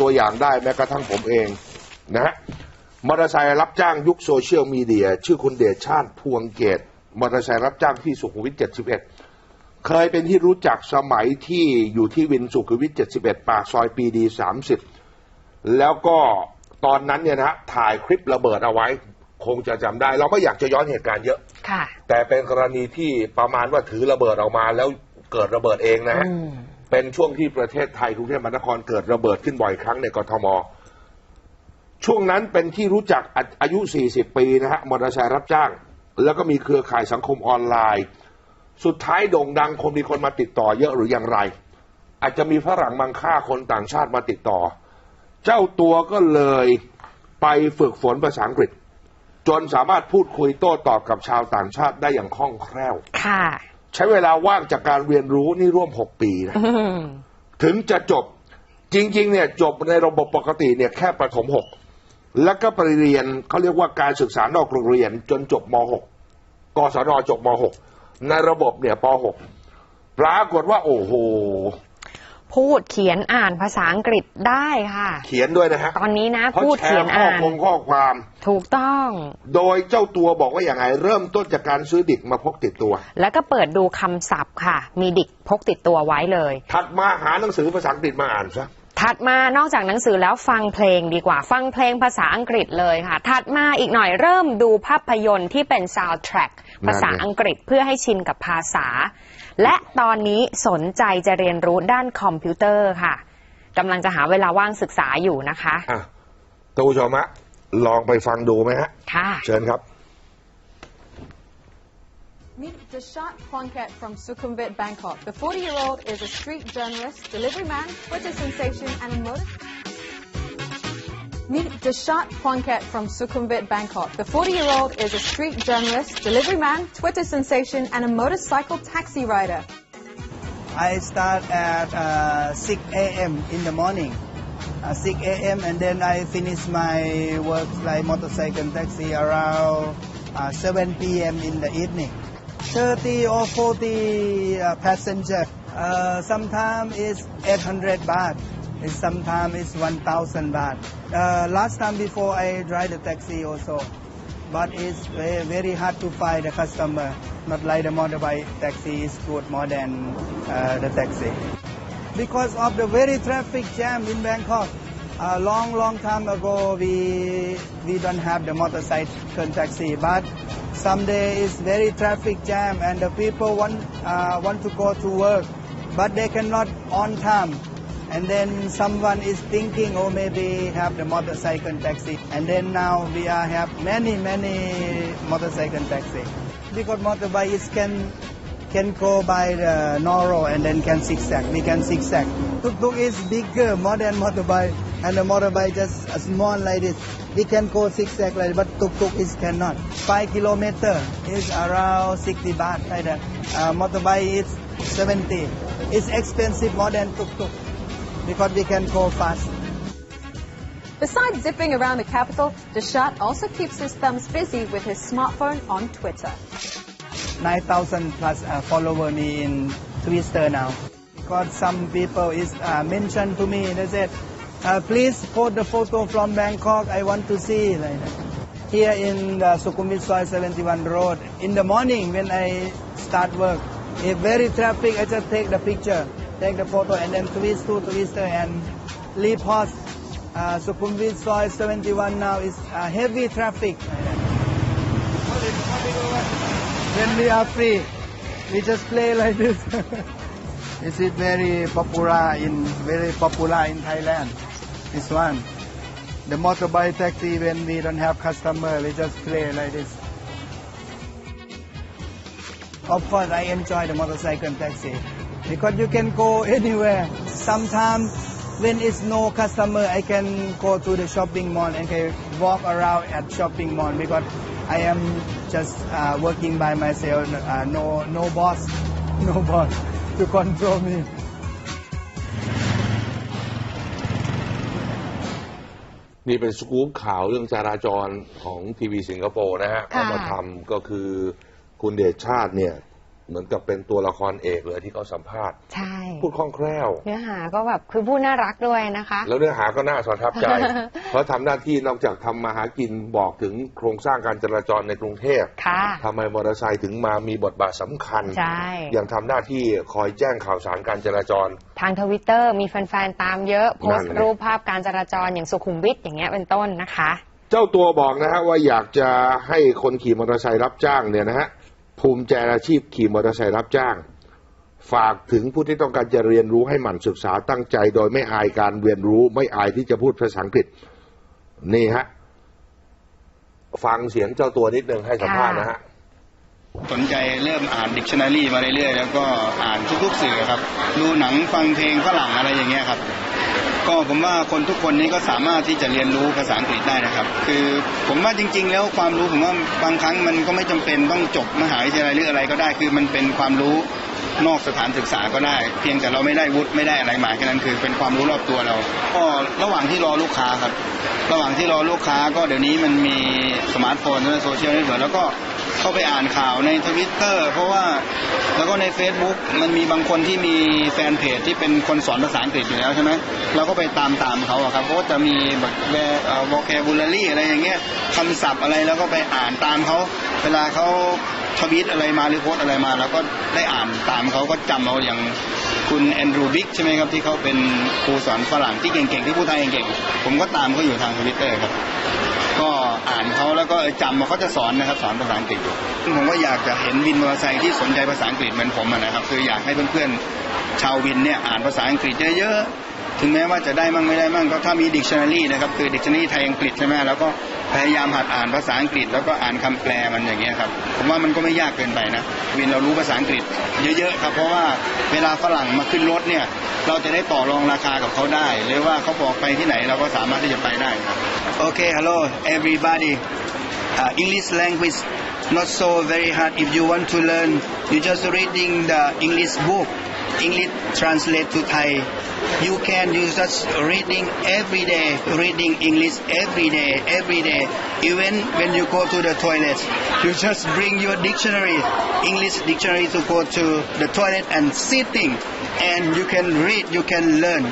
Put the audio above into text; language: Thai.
ตัวอย่างได้แม้กระทั่งผมเองนะฮะมอเตอร์ไซค์รับจ้างยุคโซเชียลมีเดีย ชื่อคุณเดชชาติพวงเกตมอเตอร์ไซค์รับจ้างที่สุขุมวิท 71 เคยเป็นที่รู้จักสมัยที่อยู่ที่วินสุขุมวิท 71 ปากซอยปีดี 30 แล้วก็ตอนนั้นเนี่ยนะฮะถ่ายคลิประเบิดเอาไว้ คงจะจำได้ เราไม่อยากจะย้อนเหตุการณ์เยอะค่ะ แต่เป็นกรณีที่ประมาณว่าถือระเบิดออกมาแล้วเกิดระเบิดเองนะฮะอืม เป็นช่วงที่ประเทศไทยกรุงเทพมหานครเกิดระเบิดขึ้นบ่อยครั้งในกทม ช่วงนั้นเป็นที่รู้จักอาอายุ 40 ปีนะฮะมอเตอร์ไซค์รับจ้าง แล้วก็มีเครือข่ายสังคมออนไลน์ สุดท้ายโด่งดังคงมีคนมาติดต่อเยอะหรืออย่างไร อาจจะมีฝรั่งบางค่าคนต่างชาติมาติดต่อ เจ้าตัวก็เลยไปฝึกฝนภาษาอังกฤษ จนสามารถพูดคุยโต้ตอบกับชาวต่างชาติได้อย่างคล่องแคล่วค่ะ ใช้เวลาว่างจากการเรียนรู้นี่ร่วม6ปีนะอืมถึงจะจบจริง ๆ เนี่ยจบในระบบปกติเนี่ยแค่ประถม6แล้วก็ไปเรียนเขาเรียกว่าการศึกษานอกโรงเรียนจนจบม6กศนจบม6ในระบบเนี่ยป6ปรากฏว่า โอ้โห พูดเขียนอ่านภาษาอังกฤษได้ค่ะ เขียนด้วยนะฮะตอนนี้นะเขาพูดแชเขียร์นข้ออ่านคงข้อความ ถูกต้อง โดยเจ้าตัวบอกว่าอย่างไงเริ่มต้นจากการซื้อดิกมาพกติดตัว แล้วก็เปิดดูคำศัพท์ค่ะ มีดิกพกติดตัวไว้เลย ถัดมาหาหนังสือภาษาอังกฤษมาอ่านซะ ถัดมานอกจากหนังสือแล้วฟังเพลงดีกว่า ฟังเพลงภาษาอังกฤษเลยค่ะ ถัดมาอีกหน่อยเริ่มดูภาพยนตร์ที่เป็นซาวด์แทร็กนั่นไงภาษาอังกฤษเพื่อให้ชินกับภาษา และตอนนี้สนใจจะเรียนรู้ด้านคอมพิวเตอร์ค่ะกำลังจะหาเวลาว่างศึกษาอยู่นะคะอะท่านผู้ชมฮะลองไปฟังดูไหมฮะค่ะ เชิญครับ Meet Dashant Pongkat from Sukhumvit, Bangkok. The 40-year-old is a street journalist, delivery man, Twitter sensation, and a motor. Meet Dashant Pongkat from Sukhumvit, Bangkok. The 40-year-old is a street journalist, delivery man, Twitter sensation, and a motorcycle taxi rider. I start at uh, 6 a.m. in the morning. Uh, 6 a.m. and then I finish my work like motorcycle taxi around uh, 7 p.m. in the evening. 30 or 40 uh, passenger. Uh, sometimes it's 800 baht. and Sometimes it's 1,000 baht. Uh, last time before I drive the taxi also. But it's very, very hard to find a customer. Not like the motorbike taxi is good more than uh, the taxi. Because of the very traffic jam in Bangkok. A long, long time ago, we we don't have the motorcycle taxi, but someday it's very traffic jam, and the people want uh, want to go to work, but they cannot on time. And then someone is thinking, oh, maybe have the motorcycle taxi. And then now we are have many, many motorcycle taxi. Because motorbike is can can go by the narrow and then can zigzag. We can zigzag. Tuk-tuk is bigger, more than motorbike, and the motorbike just a small like this. We can go zigzag like but tuk-tuk is cannot. Five kilometer is around 60 baht like that. Uh, motorbike is 70. It's expensive more than tuk-tuk because we can go fast. Besides zipping around the capital, Dashant also keeps his thumbs busy with his smartphone on Twitter. 9,000 plus uh, follower me in Twitter now. Because some people is uh, mentioned to me, they said, uh, please post the photo from Bangkok, I want to see. Like. Here in the Sukhumvit Soy 71 road, in the morning when I start work, if very traffic, I just take the picture, take the photo and then twist to Twitter and repost. Uh, Sukhumvit Soy 71 now is uh, heavy traffic. When we are free, we just play like this. Is it very popular in very popular in Thailand? This one. The motorbike taxi when we don't have customer, we just play like this. Of course, I enjoy the motorcycle taxi because you can go anywhere. Sometimes when it's no customer, I can go to the shopping mall and can walk around at shopping mall because I am just uh, working by myself. Uh, no, no boss, no boss to control me. นี่เป็นสกู๊ปข่าวเรื่องจราจรของทีวีสิงคโปร์นะฮะค่ะเขามาทำก็คือคุณเดชชาติเนี่ย เหมือนกับเป็นตัวละครเอกเลยที่เขาสัมภาษณ์ใช่ พูดคล่องแคล่ว เนื้อหาก็แบบคือพูดน่ารักด้วยนะคะ แล้วเนื้อหาก็น่าประทับใจ เพราะทำหน้าที่นอกจากทำมาหากินบอกถึงโครงสร้างการจราจรในกรุงเทพค่ะทำไมมอเตอร์ไซค์ถึงมามีบทบาทสำคัญใช่ยังทำหน้าที่คอยแจ้งข่าวสารการจราจร ทางทวิตเตอร์มีแฟนๆตามเยอะโพสนั่ต์นไงรูปภาพการจราจรอย่างสุขุมวิทอย่างเงี้ยเป็นต้นนะคะ เจ้าตัวบอกนะฮะว่าอยากจะให้คนขี่มอเตอร์ไซค์รับจ้างเนี่ยนะฮะ ภูมิใจอาชีพขี่มอเตอร์ไซค์รับจ้าง ฝากถึงผู้ที่ต้องการจะเรียนรู้ให้หมั่นศึกษาตั้งใจ โดยไม่อายการเรียนรู้ ไม่อายที่จะพูดภาษาอังกฤษนี่ฮะฟังเสียงเจ้าตัวนิดนึงให้สัมภาษณ์นะฮะสนใจเริ่มอ่านดิกชันนารีมาเรื่อยๆ แล้วก็อ่านทุกๆสื่อครับ ดูหนังฟังเพลงฝรั่งอะไรอย่างเงี้ยครับ ก็ผมว่าคนทุกคนนี้ก็สามารถที่จะเรียนรู้ภาษาอังกฤษได้นะครับ คือผมว่าจริง ๆ แล้วความรู้ผมว่าบางครั้งมันก็ไม่จำเป็นต้องจบมหาวิทยาลัยหรืออะไรก็ได้ คือมันเป็นความรู้นอกสถานศึกษาก็ได้ เพียงแต่เราไม่ได้วุฒิไม่ได้อะไรหมาแค่นั้นคือเป็นความรู้รอบตัวเรา ก็ระหว่างที่รอลูกค้าครับ ระหว่างที่รอลูกค้าก็เดี๋ยวนี้มันมีสมาร์ทโฟนในโซเชียลเน็ตเวิร์กแล้วก็ เข้าไปอ่านข่าวในทวิตเตอร์เพราะว่าแล้วก็ใน Facebook มันมีบางคนที่มีแฟนเพจที่เป็นคนสอนภาษาอังกฤษอยู่แล้วใช่ไหมเราก็ไปตามตามเขาอะครับเพราะว่าจะมีแบบแวร์วอลแคบูลารีอะไรอย่างเงี้ยคำศัพท์อะไรแล้วก็ไปอ่านตามเขาเวลาเขาทวิตอะไรมาหรือโพสอะไรมา แล้วก็ได้อ่านตามเขาก็จำเอาอย่าง คุณแอนดรูบิกใช่ไหมครับที่เขาเป็นครูสอนฝรั่งที่เก่งๆ ที่พูดไทยเก่งๆ ผมก็ตามเขาอยู่ทางทวิตเตอร์ครับ ก็อ่านเขาแล้วก็จำมาเขาจะสอนนะครับสอนภาษาอังกฤษอยู่ผมก็อยากจะเห็นวินมอเตอร์ไซค์ที่สนใจภาษาอังกฤษเหมือนผมนะครับ คืออยากให้เพื่อนๆชาววินเนี่ยอ่านภาษาอังกฤษเยอะๆ ถึงแม้ว่าจะได้มั่งไม่ได้มั่งก็ถ้ามีดิกชันนารีนะครับคือดิกชันนารีไทยอังกฤษใช่ไหมแล้วก็พยายามหัดอ่านภาษาอังกฤษ แล้วก็อ่านคำแปลมันอย่างเงี้ยครับผมว่ามันก็ไม่ยากเกินไปนะวินเรารู้ภาษาอังกฤษเยอะๆครับเพราะว่าเวลาฝรั่งมาขึ้นรถเนี่ยเราจะได้ต่อรองราคากับเขาได้หรือว่าเขาบอกไปที่ไหนเราก็สามารถที่จะไปได้ครับ Okay, hello everybody. Uh, English language not so very hard. If you want to learn, you just reading the English book. English translate to Thai. You can use just reading every day, reading English every day, every day. Even when you go to the toilet, you just bring your dictionary, English dictionary to go to the toilet and sitting, and you can read, you can learn.